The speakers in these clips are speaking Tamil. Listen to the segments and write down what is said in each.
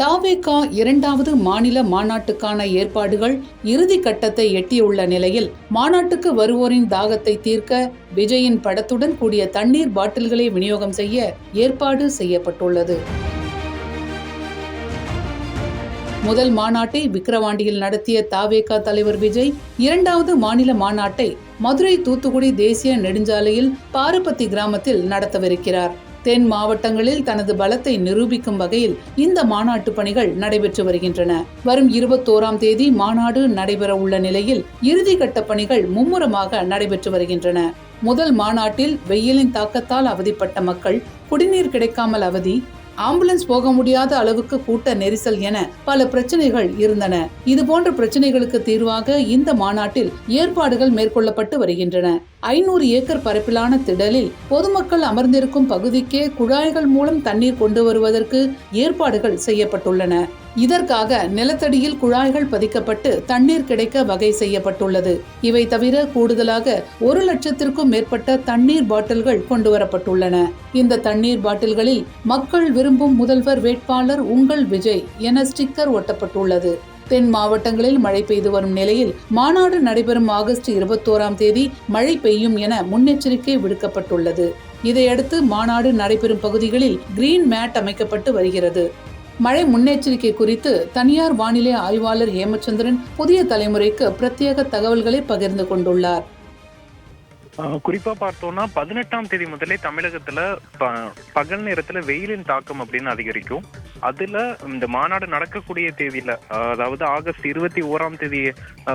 தாவேகா இரண்டாவது மாநில மாநாட்டுக்கான ஏற்பாடுகள் இறுதி கட்டத்தை எட்டியுள்ள நிலையில் மாநாட்டுக்கு வருவோரின் தாகத்தை தீர்க்க விஜயின் படத்துடன் கூடிய தண்ணீர் பாட்டில்களை விநியோகம் செய்ய ஏற்பாடு செய்யப்பட்டுள்ளது. முதல் மாநாட்டை விக்கிரவாண்டியில் நடத்திய தாவேகா தலைவர் விஜய் இரண்டாவது மாநில மாநாட்டை மதுரை தூத்துக்குடி தேசிய நெடுஞ்சாலையில் பாரபத்தி கிராமத்தில் நடத்தவிருக்கிறார். தென் மாவட்டங்களில் தனது பலத்தை நிரூபிக்கும் வகையில் இந்த மாநாட்டு பணிகள் நடைபெற்று வருகின்றன. வரும் இருபத்தோராம் தேதி மாநாடு நடைபெற உள்ள நிலையில் இறுதிக்கட்ட பணிகள் மும்முரமாக நடைபெற்று வருகின்றன. முதல் மாநாட்டில் வெயிலின் தாக்கத்தால் அவதிப்பட்ட மக்கள் குடிநீர் கிடைக்காமல் அவதி ஆம்புலன்ஸ் போக முடியாத அளவுக்கு கூட்ட நெரிசல் என பல பிரச்சனைகள் இருந்தன. இது போன்ற பிரச்சனைகளுக்கு தீர்வாக இந்த மாநாட்டில் ஏற்பாடுகள் மேற்கொள்ளப்பட்டு வருகின்றன. ஐநூறு ஏக்கர் பரப்பிலான திடலில் பொதுமக்கள் அமர்ந்திருக்கும் பகுதிக்கே குழாய்கள் மூலம் தண்ணீர் கொண்டு வருவதற்கு ஏற்பாடுகள் செய்யப்பட்டுள்ளன. இதற்காக நிலத்தடியில் குழாய்கள் பதிக்கப்பட்டு தண்ணீர் கிடைக்க வகை செய்யப்பட்டுள்ளது. இவை தவிர கூடுதலாக ஒரு லட்சத்திற்கும் மேற்பட்ட தண்ணீர் பாட்டில்கள் கொண்டுவரப்பட்டுள்ளன இந்த தண்ணீர் பாட்டில்களில் மக்கள் விரும்பும் முதல்வர் வேட்பாளர் உங்கள் விஜய் என ஸ்டிக்கர் ஒட்டப்பட்டுள்ளது. தென் மாவட்டங்களில் மழை பெய்து வரும் நிலையில் மாநாடு நடைபெறும் ஆகஸ்ட் இருபத்தோராம் தேதி மழை பெய்யும் என முன்னெச்சரிக்கை விடுக்கப்பட்டுள்ளது. இதையடுத்து மாநாடு நடைபெறும் பகுதிகளில் கிரீன் மேட் அமைக்கப்பட்டு வருகிறது. மழை முன்னெச்சரிக்கை குறித்து தனியார் வானிலை ஆய்வாளர் ஹேமச்சந்திரன் புதிய தலைமுறைக்கு பிரத்யேக தகவல்களை பகிர்ந்து கொண்டுள்ளார். குறிப்பா பார்த்தோம்னா பதினெட்டாம் தேதி முதலே தமிழகத்துல ப- பகல் நேரத்துல வெயிலின் தாக்கம் அப்படின்னு அதிகரிக்கும். அதுல இந்த மாநாடு நடக்கக்கூடிய தேதியில அதாவது ஆகஸ்ட் இருபத்தி ஓராம் தேதி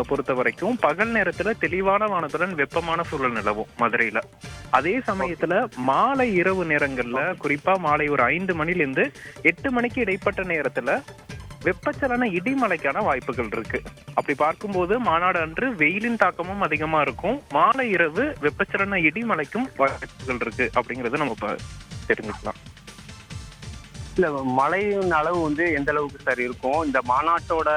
பொறுத்த வரைக்கும் பகல் நேரத்துல தெளிவான வானத்துடன் வெப்பமான சூழல் நிலவும் மதுரையில. அதே சமயத்துல மாலை இரவு நேரங்கள்ல குறிப்பா மாலை ஒரு ஐந்து மணில இருந்து எட்டு மணிக்கு இடைப்பட்ட நேரத்துல வெப்பச்சலன இடிமலைக்கான வாய்ப்புகள் இருக்கு. அப்படி பார்க்கும்போது மாநாடு அன்று வெயிலின் தாக்கமும் அதிகமா இருக்கும். மாலை இரவு வெப்பச்சலன இடிமலைக்கும் வாய்ப்புகள் இருக்கு அப்படிங்கறத நம்ம தெரிஞ்சுக்கலாம். இல்ல மழையின் அளவு வந்து எந்த அளவுக்கு சார் இருக்கும்? இந்த மாநாட்டோட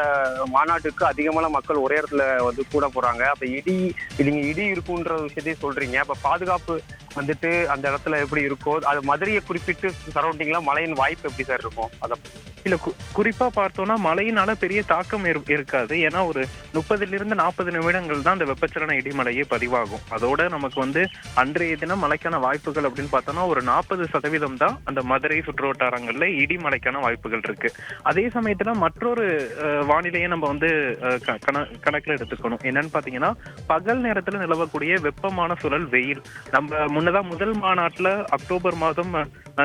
மாநாட்டுக்கு அதிகமான மக்கள் ஒரே இடத்துல வந்து கூட போறாங்க. அப்ப இடி நீங்க இடி இருக்குன்ற விஷயத்தையும் சொல்றீங்க. அப்ப பாதுகாப்பு வந்துட்டு அந்த இடத்துல எப்படி இருக்கோ அது மதுரையை குறிப்பிட்டு சரௌண்டிங்ல மழையின் வாய்ப்பு எப்படி சார் இருக்கும்? அதை இல்ல குறிப்பா பார்த்தோம்னா மழையினால பெரிய தாக்கம் இருக்காது. ஏன்னா ஒரு முப்பதுல இருந்து நாற்பது நிமிடங்கள் தான் அந்த வெப்பச்சலன இடிமலையே பதிவாகும். அதோட நமக்கு வந்து அன்றைய தினம் மழைக்கான வாய்ப்புகள் அப்படின்னு பார்த்தோம்னா ஒரு நாற்பது சதவீதம் தான் அந்த மதுரை சுற்றுவட்டாரங்கள்ல இடிமலைக்கான வாய்ப்புகள் இருக்கு. அதே சமயத்துல மற்றொரு வானிலையை நம்ம வந்து அஹ், க- கண- கணக்குல எடுத்துக்கணும். என்னன்னு பாத்தீங்கன்னா பகல் நேரத்துல நிலவக்கூடிய வெப்பமான சூழல் வெயில். நம்ம முன்னதான் முதல் மாநாட்டில் அக்டோபர் மாதம்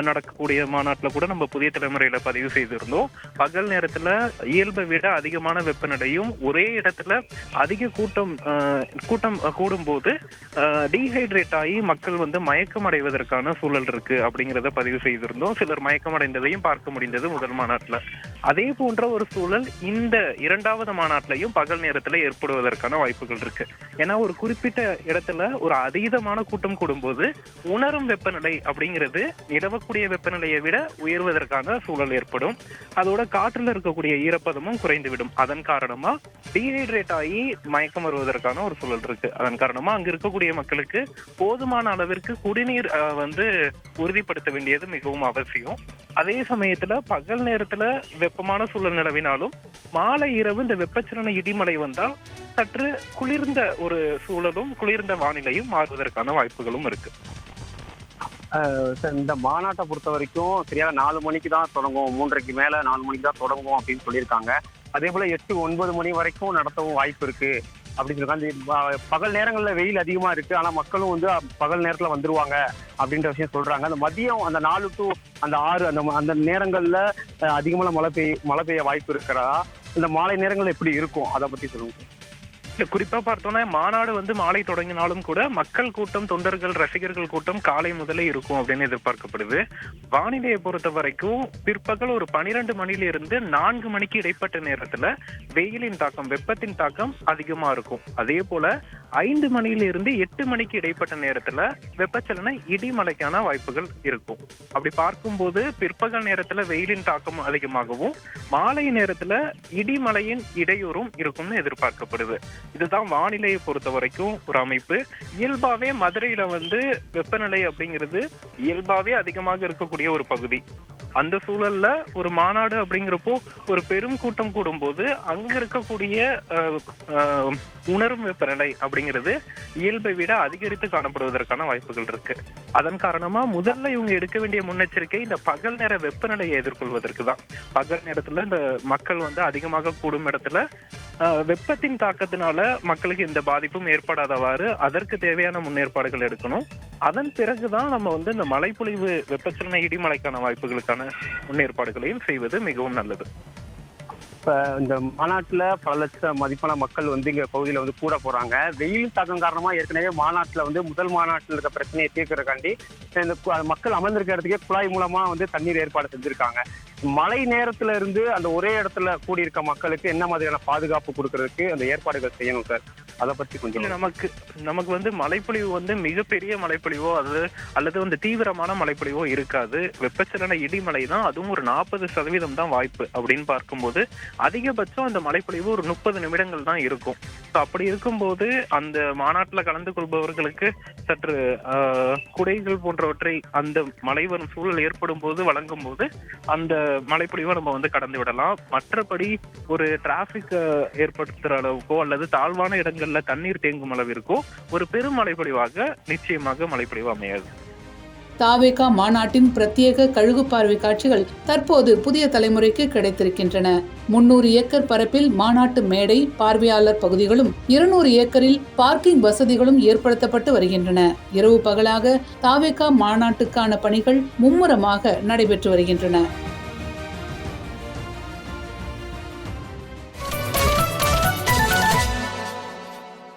நடக்கக்கூடிய மாநாட்டில் கூட நம்ம புதிய தலைமுறையில பதிவு செய்திருந்தோம். பகல் நேரத்துல இயல்பை விட அதிகமான வெப்பநிலையும் ஒரே இடத்துல அதிக கூட்டம் கூட்டம் கூடும்போது டீஹைட்ரேட் ஆகி மக்கள் வந்து மயக்கம் அடைவதற்கான சூழல் இருக்கு அப்படிங்கிறத பதிவு செய்திருந்தோம். சிலர் மயக்கம் அடைந்ததையும் பார்க்க முடிந்தது முதல் மாநாட்டில். அதே போன்ற ஒரு சூழல் இந்த இரண்டாவது மாநாட்டிலையும் பகல் நேரத்தில் ஏற்படுவதற்கான வாய்ப்புகள் இருக்கு. ஏன்னா ஒரு குறிப்பிட்ட இடத்துல ஒரு அதீதமான கூட்டம் கூடும்போது உணரும் வெப்பநிலை அப்படிங்கிறது நிலவக்கூடிய வெப்பநிலையை விட உயர்வதற்கான சூழல் ஏற்படும். அதோட காற்றுல இருக்கக்கூடிய ஈரப்பதமும் குறைந்துவிடும். அதன் காரணமா டீஹைட்ரேட் ஆகி மயக்கம் வருவதற்கான ஒரு சூழல் இருக்கு. அதன் காரணமா அங்க இருக்கக்கூடிய மக்களுக்கு போதுமான அளவிற்கு குடிநீர் வந்து உறுதிப்படுத்த வேண்டியது மிகவும் அவசியம். அதே சமயத்துல பகல் நேரத்துல வெப்பமான சூழல் நிலவினாலும் மாலை இரவு இந்த வெப்பச்சலன இடிமலை வந்தால் சற்று குளிர்ந்த ஒரு சூழலும் குளிர்ந்த வானிலையும் மாறுவதற்கான வாய்ப்புகளும் இருக்கு. சார் இந்த மாநாட்டை பொறுத்த வரைக்கும் சரியா நாலு மணிக்கு தான் தொடங்கும் மூன்றரைக்கு மேல நாலு மணிக்கு தான் தொடங்கும் அப்படின்னு சொல்லியிருக்காங்க. அதே போல எட்டு ஒன்பது மணி வரைக்கும் நடத்தவும் வாய்ப்பு இருக்கு. அப்படின்னு சொல்லிருக்காங்க பகல் நேரங்களில் வெயில் அதிகமா இருக்கு. ஆனா மக்களும் வந்து பகல் நேரத்துல வந்துருவாங்க அப்படின்ற விஷயம் சொல்றாங்க. அந்த மதியம் அந்த நாலு டு அந்த ஆறு அந்த அந்த நேரங்கள்ல அஹ், அதிகமான மழை பெய்ய மழை பெய்ய வாய்ப்பு இருக்கிறதா? இந்த மாலை நேரங்கள் எப்படி இருக்கும்? அதை பத்தி சொல்லுங்க. குறிப்பா பார்த்தோம்னா மாநாடு வந்து மாலை தொடங்கினாலும் கூட மக்கள் கூட்டம் தொண்டர்கள் ரசிகர்கள் கூட்டம் காலை முதலே இருக்கும் அப்படின்னு எதிர்பார்க்கப்படுது. வானிலையை பொறுத்த வரைக்கும் பிற்பகல் ஒரு பனிரெண்டு மணில நான்கு மணிக்கு இடைப்பட்ட நேரத்துல வெயிலின் தாக்கம் வெப்பத்தின் தாக்கம் அதிகமா இருக்கும். அதே போல ஐந்து மணியிலிருந்து எட்டு மணிக்கு இடைப்பட்ட நேரத்துல வெப்பச்சலன இடிமலைக்கான வாய்ப்புகள் இருக்கும். அப்படி பார்க்கும்போது பிற்பகல் நேரத்துல வெயிலின் தாக்கம் அதிகமாகவும் மாலை நேரத்துல இடிமலையின் இடையூறும் இருக்கும்னு எதிர்பார்க்கப்படுது. இதுதான் வானிலையை பொறுத்த வரைக்கும் ஒரு அமைப்பு. இயல்பாவே மதுரையில வந்து வெப்பநிலை அப்படிங்கிறது இயல்பாவே அதிகமாக இருக்கக்கூடிய ஒரு பகுதி. அந்த சூழல்ல ஒரு மாநாடு அப்படிங்கிறப்போ ஒரு பெரும் கூட்டம் கூடும்போது அங்க இருக்கக்கூடிய உணரும் வெப்பநிலை அப்படிங்கிறது இயல்பை விட அதிகரித்து காணப்படுவதற்கான வாய்ப்புகள் இருக்கு. அதன் காரணமா முதல்ல இவங்க எடுக்க வேண்டிய முன்னெச்சரிக்கை இந்த பகல் நேர வெப்பநிலையை எதிர்கொள்வதற்கு தான். பகல் நேரத்துல இந்த மக்கள் வந்து அதிகமாக கூடும் இடத்துல வெப்பத்தின் தாக்கத்தினால மக்களுக்கு இந்த பாதிப்பும் ஏற்படாதவாறு அதற்கு தேவையான முன்னேற்பாடுகள் எடுக்கணும். அதன் பிறகுதான் நம்ம வந்து இந்த மழைப்பொழிவு வெப்பச்சலன இடிமலைக்கான வாய்ப்புகளுக்கான முன்னேற்பாடுகளையும் செய்வது மிகவும் நல்லது. இப்போ இந்த மாநாட்டில் பல லட்சம் மதிப்பான மக்கள் வந்து இங்கே பகுதியில் வந்து கூட போகிறாங்க வெயில் தாக்கம் காரணமாக ஏற்கனவே மாநாட்டில் வந்து முதல் மாநாட்டில் இருக்க பிரச்சனையை தீர்க்கிறக்காண்டி இந்த கு- மக்கள் அமர்ந்திருக்க இடத்துக்கே குழாய் மூலமாக வந்து தண்ணீர் ஏற்பாடு செஞ்சுருக்காங்க. மழை நேரத்துல இருந்து அந்த ஒரே இடத்துல கூடியிருக்க மக்களுக்கு என்ன மாதிரியான பாதுகாப்பு கொடுக்கறதுக்கு அந்த ஏற்பாடுகள் செய்யணும் சார்? அதை பத்தி கொஞ்சம் நமக்கு நமக்கு வந்து மழைப்பொழிவு வந்து மிகப்பெரிய மழைப்பொழிவோ அது அல்லது வந்து தீவிரமான மழைப்பொழிவோ இருக்காது. வெப்பச்சலன இடிமலை தான் அதுவும் ஒரு நாற்பது சதவீதம் தான் வாய்ப்பு அப்படின்னு பார்க்கும்போது அதிகபட்சம் அந்த மழைப்பொழிவு ஒரு முப்பது நிமிடங்கள் தான் இருக்கும். ஸோ அப்படி இருக்கும்போது அந்த மாநாட்டில் கலந்து கொள்பவர்களுக்கு சற்று ஆஹ், குடைகள் போன்றவற்றை அந்த மழை வரும் சூழல் ஏற்படும் போது வழங்கும் போது அந்த மழைப்பொழிவை நம்ம வந்து கடந்து விடலாம். மற்றபடி ஒரு டிராபிக் ஏற்படுத்துற அளவுக்கோ அல்லது தாழ்வான இடங்கள் இடங்கள்ல தண்ணீர் தேங்கும் அளவிற்கோ ஒரு பெரும் மழைப்பொழிவாக நிச்சயமாக மழைப்பொழிவு அமையாது. தாவேகா மாநாட்டின் பிரத்யேக கழுகு பார்வை காட்சிகள் தற்போது புதிய தலைமுறைக்கு கிடைத்திருக்கின்றன. முன்னூறு ஏக்கர் பரப்பில் மாநாட்டு மேடை பார்வையாளர் பகுதிகளும் இருநூறு ஏக்கரில் பார்க்கிங் வசதிகளும் ஏற்படுத்தப்பட்டு வருகின்றன. இரவு பகலாக தாவேகா மாநாட்டுக்கான பணிகள் மும்முரமாக நடைபெற்று வருகின்றன.